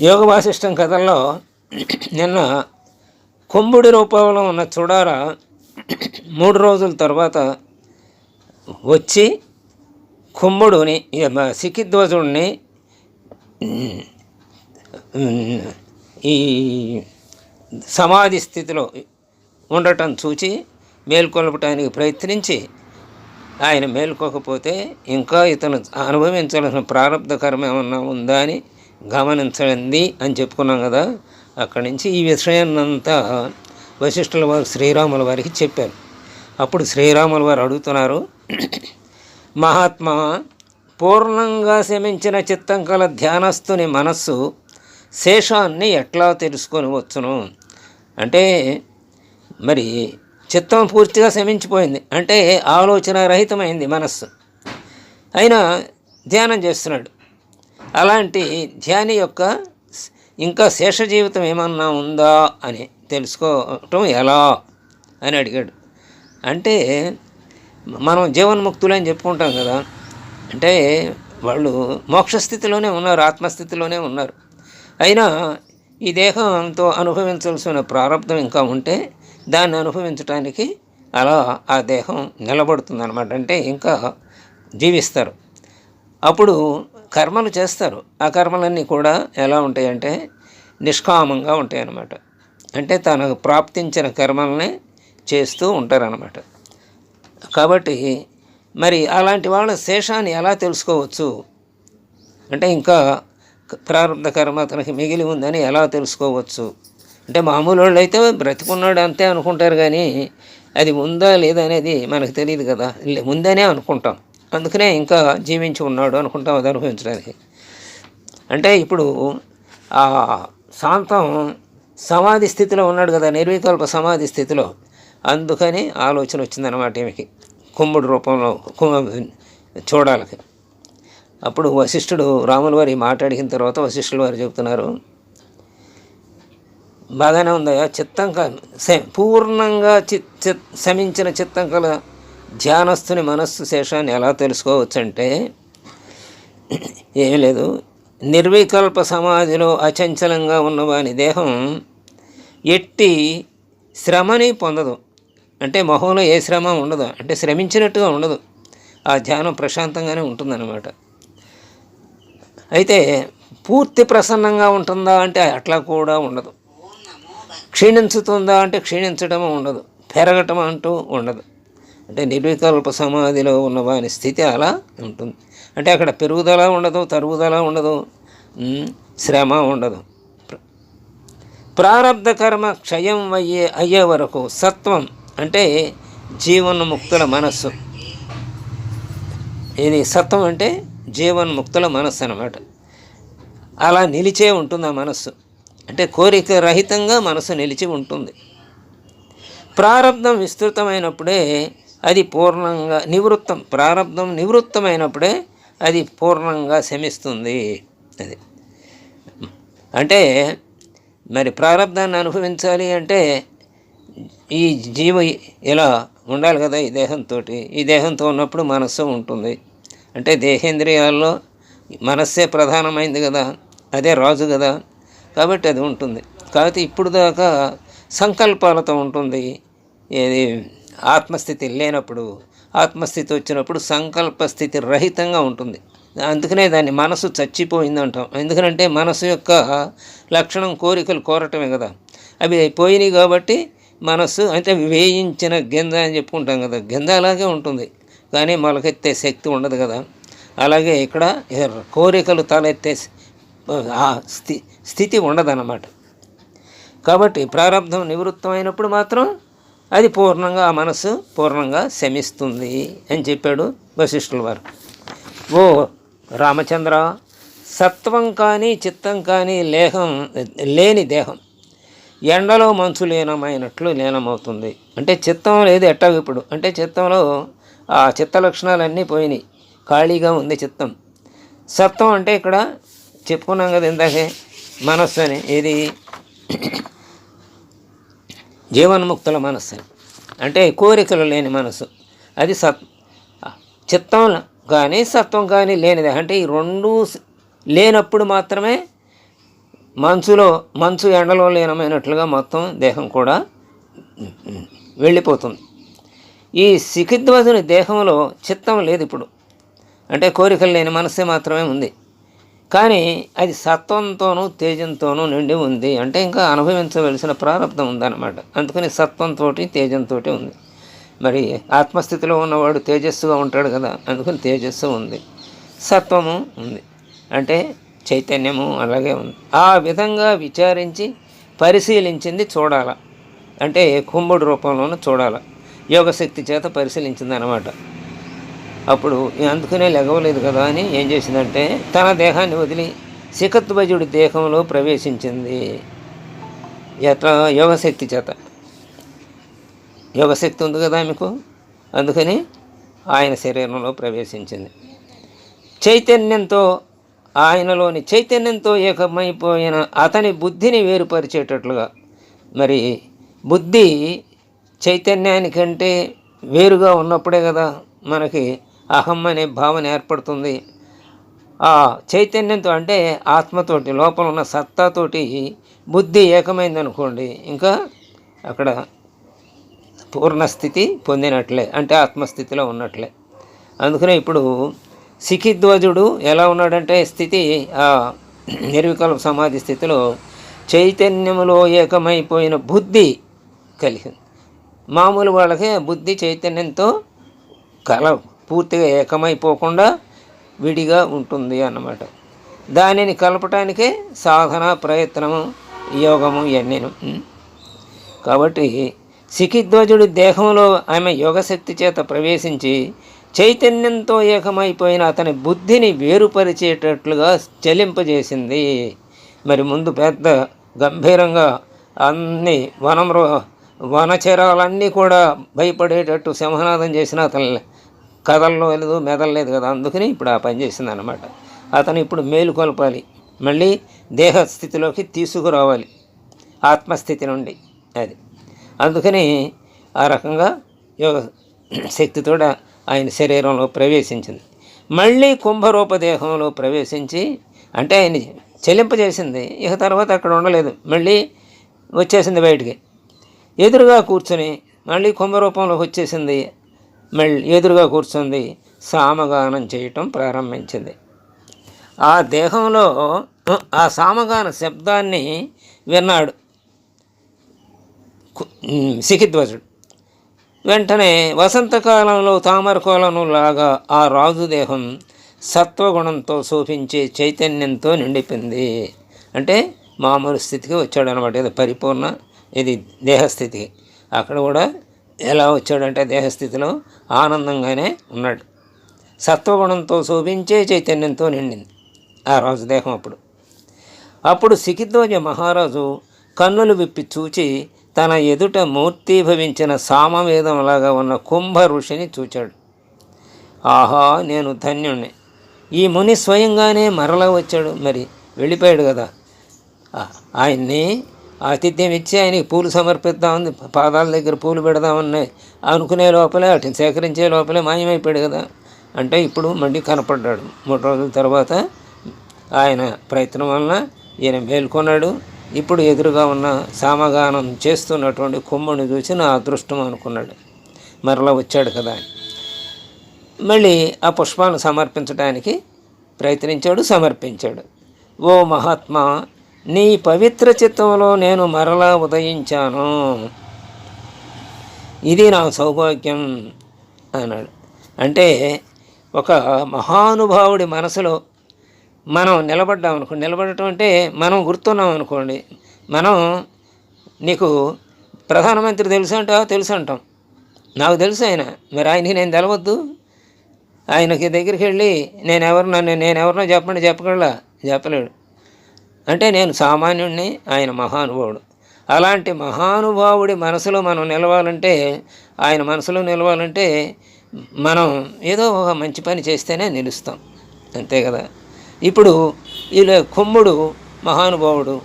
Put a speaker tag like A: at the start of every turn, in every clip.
A: యోగ వాసిష్టం కథల్లో నిన్న కుంభుడి రూపంలో ఉన్న చుడార మూడు రోజుల తర్వాత వచ్చి కుంభుడుని ఈ సికిధ్వజుడిని ఈ సమాధి స్థితిలో ఉండటం చూచి మేల్కొల్పటానికి ప్రయత్నించి ఆయన మేల్కోకపోతే ఇంకా ఇతను అనుభవించాల్సిన ప్రారంభ కర్మ ఏమన్నా ఉందా అని గమనించండి అని చెప్పుకున్నాం కదా అక్కడి నుంచి ఈ విషయాన్నంతా వశిష్ఠుల వారు శ్రీరాముల వారికి చెప్పారు. అప్పుడు శ్రీరాముల వారు అడుగుతున్నారు మహాత్మా పూర్ణంగా శమించిన చిత్తం కల ధ్యానస్తుని మనస్సు శేషాన్ని ఎట్లా తెలుసుకొని వచ్చును? అంటే మరి చిత్తం పూర్తిగా శమించిపోయింది అంటే ఆలోచన రహితమైంది మనస్సు. అయినా ధ్యానం చేస్తున్నాడు. అలాంటి ధ్యాని యొక్క ఇంకా శేష జీవితం ఏమన్నా ఉందా అని తెలుసుకోవటం ఎలా అని అడిగాడు. అంటే మనం జీవన్ముక్తులు అని చెప్పుకుంటాం కదా అంటే వాళ్ళు మోక్షస్థితిలోనే ఉన్నారు ఆత్మస్థితిలోనే ఉన్నారు. అయినా ఈ దేహంతో అనుభవించాల్సిన ప్రారంభం ఇంకా ఉంటే దాన్ని అనుభవించడానికి అలా ఆ దేహం నిలబడుతుంది అనమాట అంటే ఇంకా జీవిస్తారు. అప్పుడు కర్మలు చేస్తారు. ఆ కర్మలన్నీ కూడా ఎలా ఉంటాయంటే నిష్కామంగా ఉంటాయి అన్నమాట అంటే తనకు ప్రాప్తించిన కర్మల్ని చేస్తూ ఉంటారన్నమాట. కాబట్టి మరి అలాంటి వాళ్ళ శేషాన్ని ఎలా తెలుసుకోవచ్చు? అంటే ఇంకా ప్రారంభ కర్మ తనకి మిగిలి ఉందని ఎలా తెలుసుకోవచ్చు? అంటే మామూలు వాళ్ళు అయితే బ్రతికున్నాడు అంతే అనుకుంటారు కానీ అది ఉందా లేదా అనేది మనకు తెలియదు కదా. ఉందనే అనుకుంటాం. అందుకనే ఇంకా జీవించి ఉన్నాడు అనుకుంటాం అది అనుభవించడానికి. అంటే ఇప్పుడు ఆ శాంతం సమాధి స్థితిలో ఉన్నాడు కదా నిర్వికల్ప సమాధి స్థితిలో. అందుకని ఆలోచన వచ్చిందన్నమాట ఈమెకి కుంభుడు రూపంలో చూడాలకి. అప్పుడు వశిష్ఠుడు రాముల వారి మాట్లాడిన తర్వాత వశిష్ఠుల వారు చెబుతున్నారు బాగానే ఉందా చిత్తం క శ- పూర్ణంగా చి చి- శమించిన చిత్తం కల ధ్యానస్తుని మనస్సు శేషాన్ని ఎలా తెలుసుకోవచ్చంటే ఏం లేదు. నిర్వికల్ప సమాధిలో అచంచలంగా ఉన్నవాని దేహం ఎట్టి శ్రమని పొందదు. అంటే మొహంలో ఏ శ్రమ ఉండదు. అంటే శ్రమించినట్టుగా ఉండదు. ఆ ధ్యానం ప్రశాంతంగానే ఉంటుందన్నమాట. అయితే పూర్తి ప్రసన్నంగా ఉంటుందా అంటే అట్లా కూడా ఉండదు. క్షీణించుతుందా అంటే క్షీణించడం ఉండదు. పెరగటం అంటూ ఉండదు. అంటే నిర్వికల్ప సమాధిలో ఉన్న వాని స్థితి అలా ఉంటుంది. అంటే అక్కడ పెరుగుదల ఉండదు తరుగుదల ఉండదు శ్రమ ఉండదు. ప్రారంధ కర్మ క్షయం అయ్యే అయ్యే వరకు సత్వం అంటే జీవన్ముక్తుల మనస్సు. ఇది సత్వం అంటే జీవన్ముక్తుల మనస్సు అనమాట అలా నిలిచే ఉంటుంది ఆ మనస్సు. అంటే కోరిక రహితంగా మనసు నిలిచి ఉంటుంది. ప్రారంధం విస్తృతమైనప్పుడే అది పూర్ణంగా నివృత్తం ప్రారంధం నివృత్తమైనప్పుడే అది పూర్ణంగా శమిస్తుంది. అది. అంటే మరి ప్రారంధాన్ని అనుభవించాలి అంటే ఈ జీవ ఇలా ఉండాలి కదా ఈ దేహంతో ఈ దేహంతో ఉన్నప్పుడు మనస్సు ఉంటుంది. అంటే దేహేంద్రియాల్లో మనస్సే ప్రధానమైంది కదా. అదే రాజు కదా. కాబట్టి అది ఉంటుంది. కాబట్టి ఇప్పుడు దాకా సంకల్పాలతో ఉంటుంది. ఏది ఆత్మస్థితి లేనప్పుడు ఆత్మస్థితి వచ్చినప్పుడు సంకల్పస్థితి రహితంగా ఉంటుంది. అందుకనే దాన్ని మనసు చచ్చిపోయింది అంటాం ఎందుకంటే మనసు యొక్క లక్షణం కోరికలు కోరటమే కదా. అవి పోయినాయి కాబట్టి మనస్సు అంటే వేయించిన గింజ అని చెప్పుకుంటాం కదా. గింజ అలాగే ఉంటుంది. కానీ మొలకెత్తే శక్తి ఉండదు కదా. అలాగే ఇక్కడ కోరికలు తలెత్తే ఆ స్థి స్థితి ఉండదన్నమాట. కాబట్టి ప్రారంభం నివృత్తం అయినప్పుడు మాత్రం అది పూర్ణంగా ఆ మనస్సు పూర్ణంగా శమిస్తుంది అని చెప్పాడు వశిష్ఠుల వారు. ఓ రామచంద్ర సత్వం కానీ చిత్తం కానీ లేహం లేని దేహం ఎండలో మంచు లీనమైనట్లు లీనమవుతుంది. అంటే చిత్తం లేదు ఎట్టా ఇప్పుడు. అంటే చిత్తంలో ఆ చిత్త లక్షణాలన్నీ పోయినాయి. ఖాళీగా ఉంది చిత్తం. సత్వం అంటే ఇక్కడ చెప్పుకున్నాం కదా ఇందాకే మనస్సు అని. ఇది జీవన్ముక్తుల మనస్సు అంటే కోరికలు లేని మనసు అది సత్ చిత్తం కానీ సత్వం కానీ లేనిది. అంటే ఈ రెండు లేనప్పుడు మాత్రమే మంచులో మంచు ఎండలో లీనమైనట్లుగా మొత్తం దేహం కూడా వెళ్ళిపోతుంది. ఈ సిఖిధ్వజుని దేహంలో చిత్తం లేదు ఇప్పుడు. అంటే కోరికలు లేని మనస్సే మాత్రమే ఉంది. కానీ అది సత్వంతోనూ తేజంతోనూ నిండి ఉంది. అంటే ఇంకా అనుభవించవలసిన ప్రారంభం ఉందన్నమాట. అందుకని సత్వంతో తేజంతో ఉంది. మరి ఆత్మస్థితిలో ఉన్నవాడు తేజస్సుగా ఉంటాడు కదా. అందుకని తేజస్సు ఉంది. సత్వము ఉంది. అంటే చైతన్యము అలాగే ఉంది. ఆ విధంగా విచారించి పరిశీలించింది చూడాల. అంటే కుంభుడు రూపంలోనూ చూడాల. యోగశక్తి చేత పరిశీలించింది అనమాట అప్పుడు అందుకనే లెగవలేదు కదా అని ఏం చేసిందంటే తన దేహాన్ని వదిలి శిఖత్వజుడి దేహంలో ప్రవేశించింది. ఎట్లా యోగశక్తి చేత. యోగశక్తి ఉంది కదా మీకు? అందుకని ఆయన శరీరంలో ప్రవేశించింది. చైతన్యంతో ఆయనలోని చైతన్యంతో ఏకమైపోయిన అతని బుద్ధిని వేరుపరిచేటట్లుగా. మరి బుద్ధి చైతన్యానికంటే వేరుగా ఉన్నప్పుడే కదా మనకి అహం అనే భావన ఏర్పడుతుంది. ఆ చైతన్యంతో అంటే ఆత్మతోటి లోపల ఉన్న సత్తాతోటి బుద్ధి ఏకమైందనుకోండి ఇంకా అక్కడ పూర్ణస్థితి పొందినట్లే అంటే ఆత్మస్థితిలో ఉన్నట్లే. అందుకనే ఇప్పుడు సిఖిధ్వజుడు ఎలా ఉన్నాడంటే స్థితి ఆ నిర్వికల్ప సమాధి స్థితిలో చైతన్యములో ఏకమైపోయిన బుద్ధి కలిగింది మామూలు వాళ్ళకే బుద్ధి చైతన్యంతో కల పూర్తిగా ఏకమైపోకుండా విడిగా ఉంటుంది అన్నమాట. దానిని కలపటానికే సాధన ప్రయత్నము యోగము ఇవన్నీ కాబట్టి సిఖిధ్వజుడి దేహంలో ఆమె యోగశక్తి చేత ప్రవేశించి చైతన్యంతో ఏకమైపోయిన అతని బుద్ధిని వేరుపరిచేటట్లుగా చలింపజేసింది. మరి ముందు పెద్ద గంభీరంగా అన్ని వనమృ వనచరాలన్నీ కూడా భయపడేటట్టు సింహనాదం చేసిన అతను కథల్లో లేదు మెదలలేదు కదా అందుకని ఇప్పుడు ఆ పని చేసింది అనమాట అతను ఇప్పుడు మేలు కొలపాలి మళ్ళీ దేహస్థితిలోకి తీసుకురావాలి. ఆత్మస్థితి నుండి అది. అందుకని ఆ రకంగా యోగ శక్తితో ఆయన శరీరంలో ప్రవేశించింది. మళ్ళీ కుంభరూప దేహంలో ప్రవేశించి అంటే ఆయన చెల్లింపజేసింది ఇక తర్వాత అక్కడ ఉండలేదు. మళ్ళీ వచ్చేసింది బయటికి. ఎదురుగా కూర్చొని మళ్ళీ కుంభరూపంలోకి వచ్చేసింది. మళ్ళీ ఎదురుగా కూర్చుంది. సామగానం చేయటం ప్రారంభించింది. ఆ దేహంలో ఆ సామగాన శబ్దాన్ని విన్నాడు. సిఖిధ్వజుడు వెంటనే వసంతకాలంలో తామరకోలను లాగా ఆ రాజు దేహం సత్వగుణంతో శోభించే చైతన్యంతో నిండిపోయింది. అంటే మామూలు స్థితికి వచ్చాడు అనమాట ఇది పరిపూర్ణ ఇది దేహస్థితికి అక్కడ కూడా ఎలా వచ్చాడంటే దేహస్థితిలో ఆనందంగానే ఉన్నాడు. సత్వగుణంతో శోభించే చైతన్యంతో నిండింది ఆ రాజు దేహం అప్పుడు. అప్పుడు సికిధ్వజ మహారాజు కన్నులు విప్పి చూచి తన ఎదుట మూర్తీభవించిన సామవేదంలాగా ఉన్న కుంభ ఋషిని చూచాడు. ఆహా నేను ధన్యుణ్ణి. ఈ ముని స్వయంగానే మరలా వచ్చాడు. మరి వెళ్ళిపోయాడు కదా. ఆయన్ని ఆతిథ్యం ఇచ్చి ఆయనకి పూలు సమర్పిద్దామని పాదాల దగ్గర పూలు పెడదామని అనుకునే లోపలే వాటిని సేకరించే లోపలే మాయమైపోయాడు కదా. అంటే ఇప్పుడు మళ్ళీ కనపడ్డాడు. మూడు రోజుల తర్వాత ఆయన ప్రయత్నం వలన ఈయన మేల్కొన్నాడు. ఇప్పుడు ఎదురుగా ఉన్న సామగానం చేస్తున్నటువంటి కొమ్ముని చూసి నా అదృష్టం అనుకున్నాడు. మరలా వచ్చాడు కదా. మళ్ళీ ఆ పుష్పాలను సమర్పించడానికి ప్రయత్నించాడు సమర్పించాడు. ఓ మహాత్మా నీ పవిత్ర చిత్తంలో నేను మరలా ఉదయించాను. ఇది నా సౌభాగ్యం అన్నాడు. అంటే ఒక మహానుభావుడి మనసులో మనం నిలబడ్డాం అనుకోండి నిలబడటం అంటే మనం గుర్తున్నాం అనుకోండి. మనం నీకు ప్రధానమంత్రి తెలుసు అంటే తెలుసు అంటాం. నాకు తెలుసు ఆయన. మరి ఆయనకి నేను తెలవద్దు. ఆయనకి దగ్గరికి వెళ్ళి నేను ఎవరు నన్ను నేను ఎవరినో చెప్పండి చెప్పగలరా చెప్పలేడు. అంటే నేను సామాన్యుడిని ఆయన మహానుభావుడు. అలాంటి మహానుభావుడి మనసులో మనం నిలవాలంటే ఆయన మనసులో నిలవాలంటే మనం ఏదో ఒక మంచి పని చేస్తేనే నిలుస్తాం. అంతే కదా? ఇప్పుడు ఇలా కుమ్ముడు మహానుభావుడు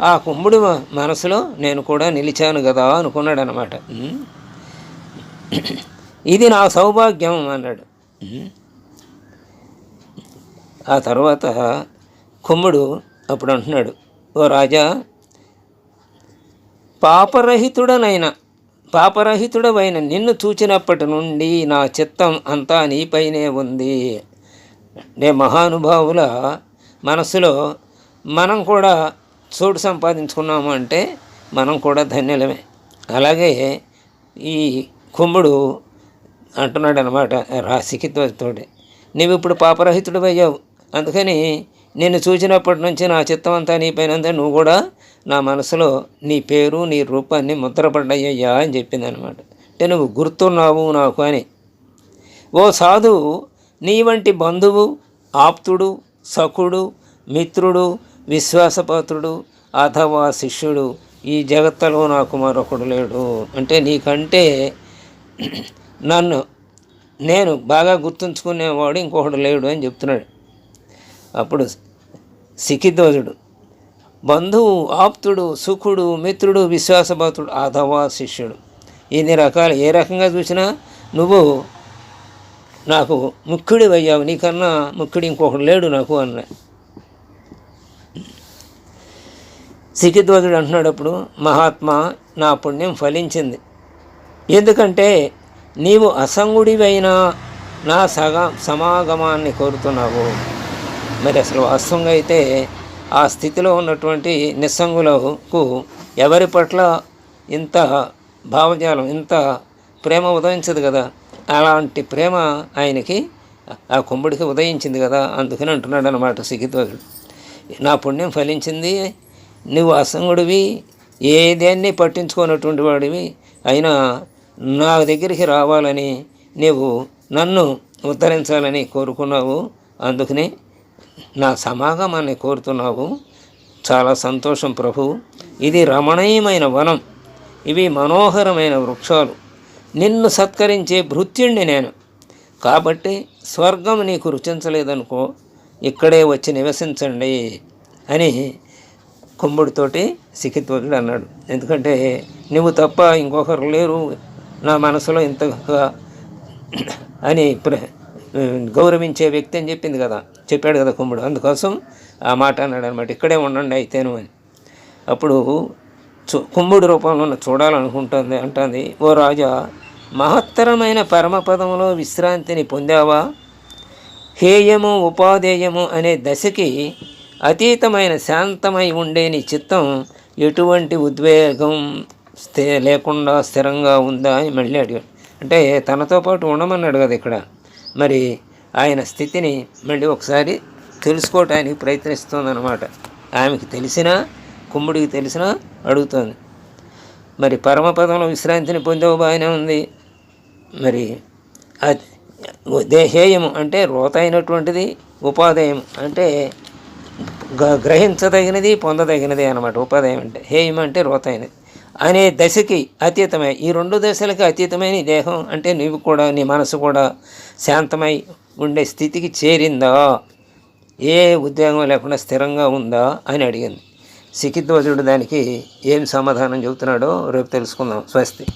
A: ఆ కుమ్ముడు మనసులో నేను కూడా నిలిచాను కదా అనుకున్నాడు అనమాట ఇది నా సౌభాగ్యం అన్నాడు. ఆ తర్వాత కుమ్ముడు అప్పుడు అంటున్నాడు ఓ రాజా పాపరహితుడనైన పాపరహితుడవైన నిన్ను చూచినప్పటి నుండి నా చిత్తం అంతా నీపైనే ఉంది. అంటే మహానుభావుల మనసులో మనం కూడా చోటు సంపాదించుకున్నాము అంటే మనం కూడా ధన్యులమే. అలాగే ఈ కుంభుడు అంటున్నాడు అనమాట రాశికితోటి నీవు ఇప్పుడు పాపరహితుడు అయ్యావు అందుకని నిన్ను చూసినప్పటి నుంచి నా చిత్తం అంతా నీ నువ్వు కూడా నా మనసులో నీ పేరు నీ రూపాన్ని ముద్రపడ్డాయ్యా అని చెప్పింది అనమాట అంటే నువ్వు గుర్తున్నావు నాకు అని. ఓ సాధువు నీ వంటి బంధువు ఆప్తుడు సఖుడు మిత్రుడు విశ్వాసపాత్రుడు అథవా శిష్యుడు ఈ జగత్తులో నాకు మరొకడు లేడు. అంటే నీకంటే నన్ను నేను బాగా గుర్తుంచుకునేవాడు ఇంకొకడు లేడు అని చెప్తున్నాడు. అప్పుడు సిఖిధ్వజుడు బంధువు ఆప్తుడు సుఖుడు మిత్రుడు విశ్వాసభాతుడు అథవా శిష్యుడు. ఇన్ని రకాలు ఏ రకంగా చూసినా నువ్వు నాకు ముఖ్యుడి అయ్యావు నీకన్నా ముఖ్యుడు ఇంకొకడు లేడు నాకు అన్న. సికిధ్వజుడు అంటున్నాడు అప్పుడు మహాత్మా నా పుణ్యం ఫలించింది. ఎందుకంటే నీవు అసంగుడివైనా నా సగ సమాగమాన్ని కోరుతున్నావు. మరి అసలు వాస్తవంగా అయితే ఆ స్థితిలో ఉన్నటువంటి నిస్సంగులకు ఎవరి పట్ల ఇంత భావజాలం ఇంత ప్రేమ ఉదయించదు కదా? అలాంటి ప్రేమ ఆయనకి ఆ కుంభుడికి ఉదయించింది కదా అందుకని అంటున్నాడు అనమాట సిగిధ్వజుడు నా పుణ్యం ఫలించింది నువ్వు అసంగుడివి ఏదేన్ని పట్టించుకోనటువంటి వాడివి అయినా నా దగ్గరికి రావాలని నీవు నన్ను ఉద్ధరించాలని కోరుకున్నావు అందుకని నా సమాగమాన్ని కోరుతున్నావు. చాలా సంతోషం ప్రభు. ఇది రమణీయమైన వనం. ఇవి మనోహరమైన వృక్షాలు. నిన్ను సత్కరించే భృత్యుణ్ణి నేను. కాబట్టి స్వర్గం నీకు రుచించలేదనుకో ఇక్కడే వచ్చి నివసించండి అని కుంభుడితోటి సికిత్వకుడు అన్నాడు. ఎందుకంటే నువ్వు తప్ప ఇంకొకరు లేరు. నా మనసులో ఇంతగా అని గౌరవించే వ్యక్తి అని చెప్పింది కదా. చెప్పాడు కదా కుంభుడు అందుకోసం ఆ మాట అన్నాడు అనమాట ఇక్కడే ఉండండి అయితేను అని. అప్పుడు చు కుంభుడు రూపంలో ఉన్న చూడాలనుకుంటుంది అంటుంది ఓ రాజా మహత్తరమైన పరమపదంలో విశ్రాంతిని పొందావా? హేయము ఉపాధేయము అనే దశకి అతీతమైన శాంతమై ఉండే నీ చిత్తం ఎటువంటి ఉద్వేగం స్థి లేకుండా స్థిరంగా ఉందా అని మళ్ళీ అడిగాడు. అంటే తనతో పాటు ఉండమన్నాడు కదా ఇక్కడ. మరి ఆయన స్థితిని మళ్ళీ ఒకసారి తెలుసుకోవటానికి ప్రయత్నిస్తుందన్నమాట. ఆమెకి తెలిసినా కుమ్ముడికి తెలిసినా అడుగుతోంది. మరి పరమపదంలో విశ్రాంతిని పొందేవు బాగానే ఉంది. మరి అది దేహేయము అంటే రోత అయినటువంటిది ఉపాధేయం అంటే గ- గ్రహించదగినది పొందదగినది అనమాట ఉపాధేయం అంటే హేయం అంటే రోత అయినది అనే దశకి అతీతమై ఈ రెండు దశలకి అతీతమైన ఈ దేహం అంటే నీవు కూడా నీ మనసు కూడా శాంతమై ఉండే స్థితికి చేరిందా? ఏ ఉద్యోగం లేకుండా స్థిరంగా ఉందా? అని అడిగింది. సికిధ్వజుడు దానికి ఏం సమాధానం చెబుతున్నాడో రేపు తెలుసుకుందాం. స్వస్తి.